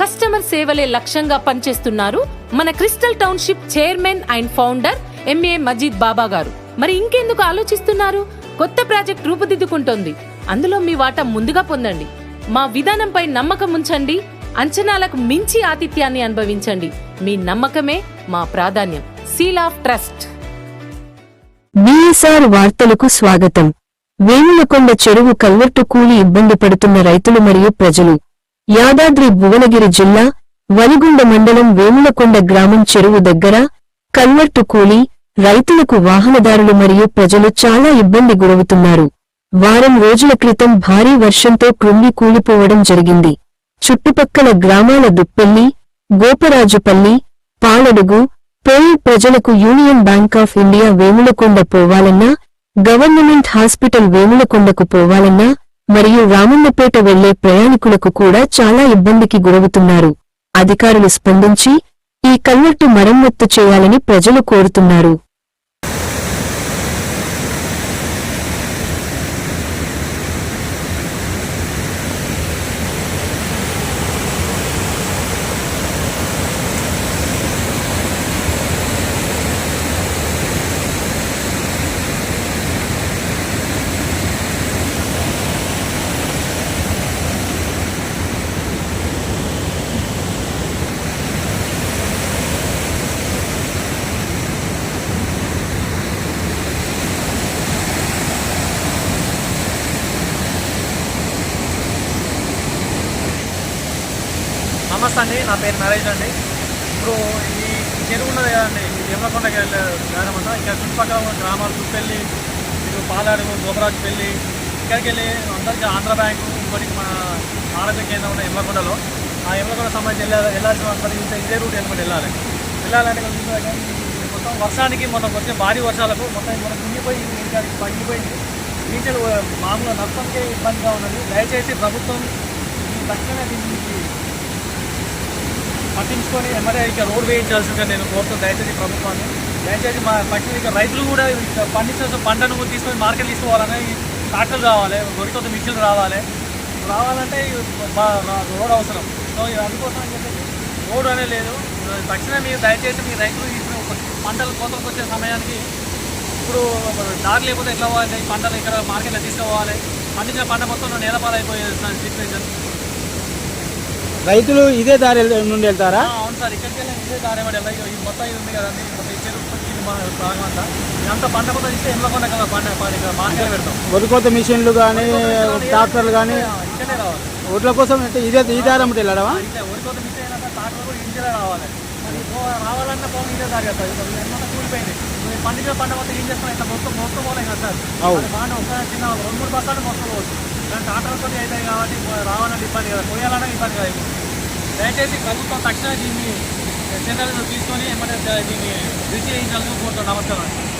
Customer సేవలే లక్ష్యంగా పనిచేస్తున్నారు. మన crystal township chairman and founder M A Majeed Baba garu. మరి ఇంకెందుకు ఆలోచిస్తున్నారు? కొత్త ప్రాజెక్ట్ రూపుదిద్దుకుంటోంది. అందులో మీ వాటా ముందుగా పొందండి. మా విధానంపై నమ్మకం ఉంచండి. అంచనాలకు మించి ఆతిథ్యాన్ని అనుభవించండి. మీ నమ్మకమే మా ప్రాధాన్యం. Seal of trust. బీఎస్ఆర్ వార్తలకు స్వాగతం. వేములకొండ చెరువు కల్వర్టు కూలి ఇబ్బంది పడుతున్న రైతులు మరియు ప్రజలు. యాదాద్రి భువనగిరి జిల్లా వలిగుండ మండలం వేములకొండ గ్రామం చెరువు దగ్గర కల్వర్టు కూలి రైతులకు వాహనదారులు మరియు ప్రజలు చాలా ఇబ్బంది గురవుతున్నారు. వారం రోజుల క్రితం భారీ వర్షంతో కృంగి కూలిపోవడం జరిగింది. చుట్టుపక్కల గ్రామాల దుప్పెల్లి గోపరాజుపల్లి పాలడుగు పోయి ప్రజలకు Union Bank of India Vemulakonda పోవాలన్నా గవర్నమెంట్ హాస్పిటల్ వేములకొండకు పోవాలన్నా మరియు రామన్నపేట వెళ్ళే ప్రయాణికులకు కూడా చాలా ఇబ్బందికి గురవుతున్నారు. అధికారులు స్పందించి ఈ కల్వర్టు మరమ్మత్తు చేయాలని ప్రజలు కోరుతున్నారు. నమస్తే అండి నా పేరు నరేష్ అండి. ఇప్పుడు ఈ చెరువు ఉన్నది కదండి ఈ వెళ్ళే గ్రామం అంతా. ఇక్కడ చుట్టుపక్కల ఉన్న గ్రామాలు చుట్టెళ్ళి ఇటు పాలాడు గోపరాజు పెళ్ళి ఇక్కడికి వెళ్ళి అందరికీ ఆంధ్ర బ్యాంకు ఇంకోటి మన ఆరోగ్య కేంద్రం ఉన్న ఎమ్మకొండలో ఆ ఎమ్మకొండ సంబంధించి వెళ్ళాలి వెళ్ళాల్సిన మరి ఇంత ఇదే రూట్ వెళ్ళి వెళ్ళాలి. వెళ్ళాలంటే మొత్తం వర్షానికి మొన్న వచ్చే భారీ వర్షాలకు మొత్తం మనం కుంగిపోయి ఇక్కడికి పగిలిపోయింది టీచర్ మామూలుగా నష్టంకే ఇబ్బందిగా ఉన్నది. దయచేసి ప్రభుత్వం తక్షణమే దీనికి పట్టించుకొని ఎమ్మెల్యే ఇక రోడ్ వేయించాల్సిందిగా నేను కోరుతాను దయచేసి ప్రభుత్వాన్ని దయచేసి మా పట్టిన ఇక రైతులు కూడా ఇక పండించిన పంటను తీసుకొని మార్కెట్ తీసుకోవాలని ట్రాక్టర్లు రావాలి దొరికొత్త మిషన్లు రావాలి. రావాలంటే ఈ రోడ్ అవసరం. సో అందుకోసం అని చెప్పేసి రోడ్ అనే లేదు. తక్షణమే మీరు దయచేసి మీ రైతులు తీసుకుని పంటలు కోతలకు వచ్చే సమయానికి ఇప్పుడు దారి లేకపోతే ఎట్లా పోవాలి? పంటలు ఇక్కడ మార్కెట్లో తీసుకోవాలి పండించిన పంట మొత్తం నేలపాలైపోయే సిచ్యువేషన్ రైతులు ఇదే దారి నుండి వెళ్తారా? అవును సార్ ఇక్కడికి వెళ్ళి ఇదే దారి ఈ మొత్తం ఇది ఉంది కదండి ఈ చెరువు ఇది మన భాగం అంతా. ఇదంతా పంట మొత్తం ఇస్తే ఎండకుండా కదా పంట ఇక్కడ మార్కెట్ పెడతాం. వరికోత మిషన్లు కానీ ట్రాక్టర్లు కానీ ఇక్కడే రావాలి ఓట్ల కోసం అంటే ఇదే ఈ దారి అమ్మటి వెళ్ళడమా? ఇదే ఒరికోత మిస్ అయినాక ట్రాక్టర్ కూడా ఇంటికే రావాలి. మరి పో- రావాలన్నా పోనీ ఇదే దారి కదా ఇది ఏమన్నా కూలిపోయింది. పండించిన పంట మొత్తం ఏం చేస్తాం? ఇట్లా మొత్తం మొత్తం పోలే కదా సార్. బాగానే ఒక చిన్న రెండు మూడు బస్తాలు మొత్తం పోవచ్చు. కానీ ట్రాక్టర్ అవుతాయి కాబట్టి రావాలంటే ఇబ్బంది కదా పోయాలన్నా ఇబ్బంది కదా ఇప్పుడు. దయచేసి ప్రభుత్వం తక్షణ దీన్ని చర్యలు తీసుకొని ఏమంటే దీన్ని రిసీవ్ చేయించాలని కోరుతున్నాను నమస్కారం